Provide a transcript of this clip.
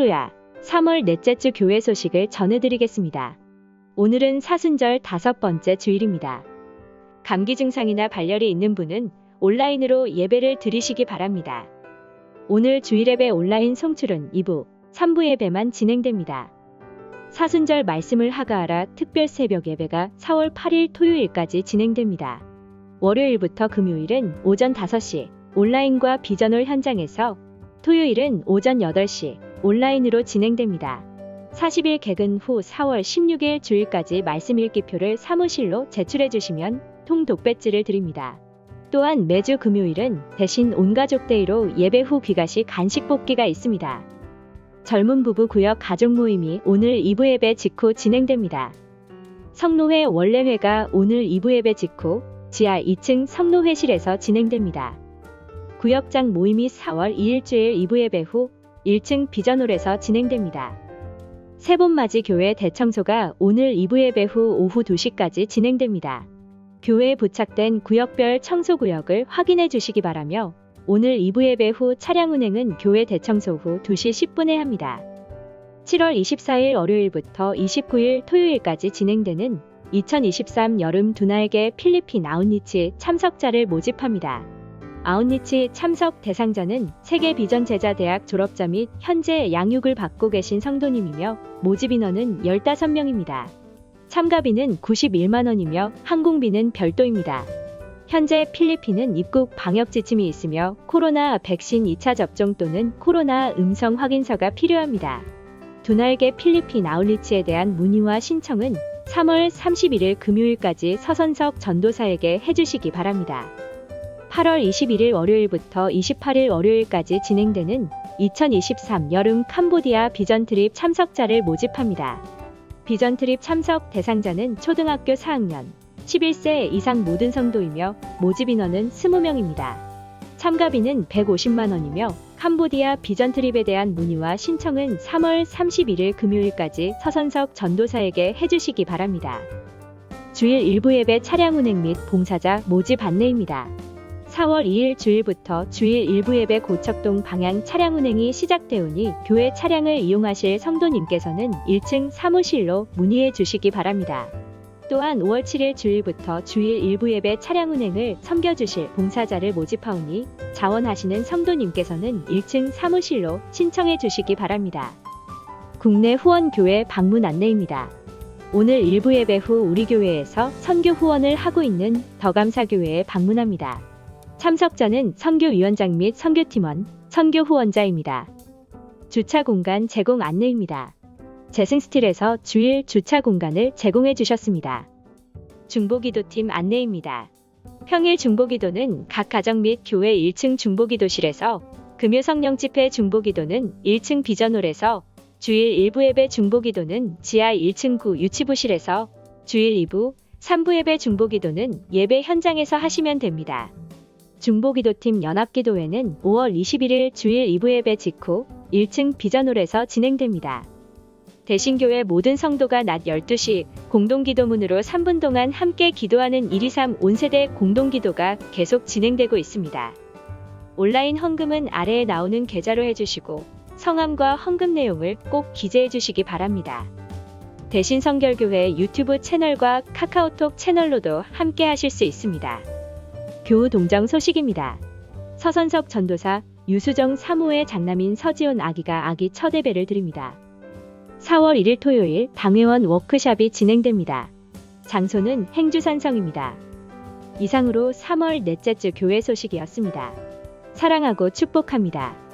할렐루야! 3월 넷째 주 교회 소식을 전해드리겠습니다. 오늘은 사순절 다섯 번째 주일입니다. 감기 증상이나 발열이 있는 분은 온라인으로 예배를 드리시기 바랍니다. 오늘 주일 예배 온라인 송출은 2부, 3부 예배만 진행됩니다. 사순절 말씀을 하가하라 특별 새벽 예배가 4월 8일 토요일까지 진행됩니다. 월요일부터 금요일은 오전 5시 온라인과 비전홀 현장에서 토요일은 오전 8시 온라인으로 진행됩니다. 40일 개근 후 4월 16일 주일까지 말씀 읽기표를 사무실로 제출해 주시면 통독 배지를 드립니다. 또한 매주 금요일은 대신 온가족 데이로 예배 후 귀가 시 간식 뽑기가 있습니다. 젊은 부부 구역 가족 모임이 오늘 2부 예배 직후 진행됩니다. 성노회 원래회가 오늘 2부 예배 직후 지하 2층 성노회실에서 진행됩니다. 구역장 모임이 4월 2일 주일 2부 예배 후 1층 비전홀에서 진행됩니다. 세본맞이 교회 대청소가 오늘 2부 예배 후 오후 2시까지 진행됩니다. 교회에 부착된 구역별 청소 구역을 확인해 주시기 바라며 오늘 2부 예배 후 차량 운행은 교회 대청소 후 2시 10분에 합니다. 7월 24일 월요일부터 29일 토요일까지 진행되는 2023 여름 두나에게 필리핀 아웃리치 참석자를 모집합니다. 아웃리치 참석 대상자는 세계 비전 제자 대학 졸업자 및 현재 양육을 받고 계신 성도님이며 모집 인원은 15명입니다. 참가비는 91만 원이며 항공비는 별도입니다. 현재 필리핀은 입국 방역 지침이 있으며 코로나 백신 2차 접종 또는 코로나 음성 확인서가 필요합니다. 두날개 필리핀 아울리치에 대한 문의와 신청은 3월 31일 금요일까지 서선석 전도사에게 해주시기 바랍니다. 8월 21일 월요일부터 28일 월요일까지 진행되는 2023 여름 캄보디아 비전 트립 참석자를 모집합니다. 비전 트립 참석 대상자는 초등학교 4학년, 11세 이상 모든 성도이며 모집 인원은 20명입니다. 참가비는 150만 원이며 캄보디아 비전 트립에 대한 문의와 신청은 3월 31일 금요일까지 서선석 전도사에게 해주시기 바랍니다. 주일 일부 예배 차량 운행 및 봉사자 모집 안내입니다. 4월 2일 주일부터 주일 일부 예배 고척동 방향 차량 운행이 시작되오니 교회 차량을 이용하실 성도님께서는 1층 사무실로 문의해 주시기 바랍니다. 또한 5월 7일 주일부터 주일 일부 예배 차량 운행을 섬겨주실 봉사자를 모집하오니 자원하시는 성도님께서는 1층 사무실로 신청해 주시기 바랍니다. 국내 후원교회 방문 안내입니다. 오늘 일부 예배 후 우리 교회에서 선교 후원을 하고 있는 더감사교회에 방문합니다. 참석자는 선교위원장 및 선교팀원, 선교 후원자입니다. 주차 공간 제공 안내입니다. 재승스틸에서 주일 주차 공간을 제공해 주셨습니다. 중보기도팀 안내입니다. 평일 중보기도는 각 가정 및 교회 1층 중보기도실에서 금요 성령 집회 중보기도는 1층 비전홀에서 주일 1부 예배 중보기도는 지하 1층 구 유치부실에서 주일 2부, 3부 예배 중보기도는 예배 현장에서 하시면 됩니다. 중보기도팀 연합기도회는 5월 21일 주일 2부 예배 직후 1층 비전홀에서 진행됩니다. 대신교회 모든 성도가 낮 12시 공동기도문으로 3분 동안 함께 기도하는 123 온세대 공동기도가 계속 진행되고 있습니다. 온라인 헌금은 아래에 나오는 계좌로 해주시고 성함과 헌금 내용을 꼭 기재해 주시기 바랍니다. 대신 성결교회 유튜브 채널과 카카오톡 채널로도 함께 하실 수 있습니다. 교우 동정 소식입니다. 서선석 전도사 유수정 사모의 장남인 서지온 아기가 아기 첫 예배를 드립니다. 4월 1일 토요일 방회원 워크샵이 진행됩니다. 장소는 행주산성입니다. 이상으로 3월 넷째 주 교회 소식이었습니다. 사랑하고 축복합니다.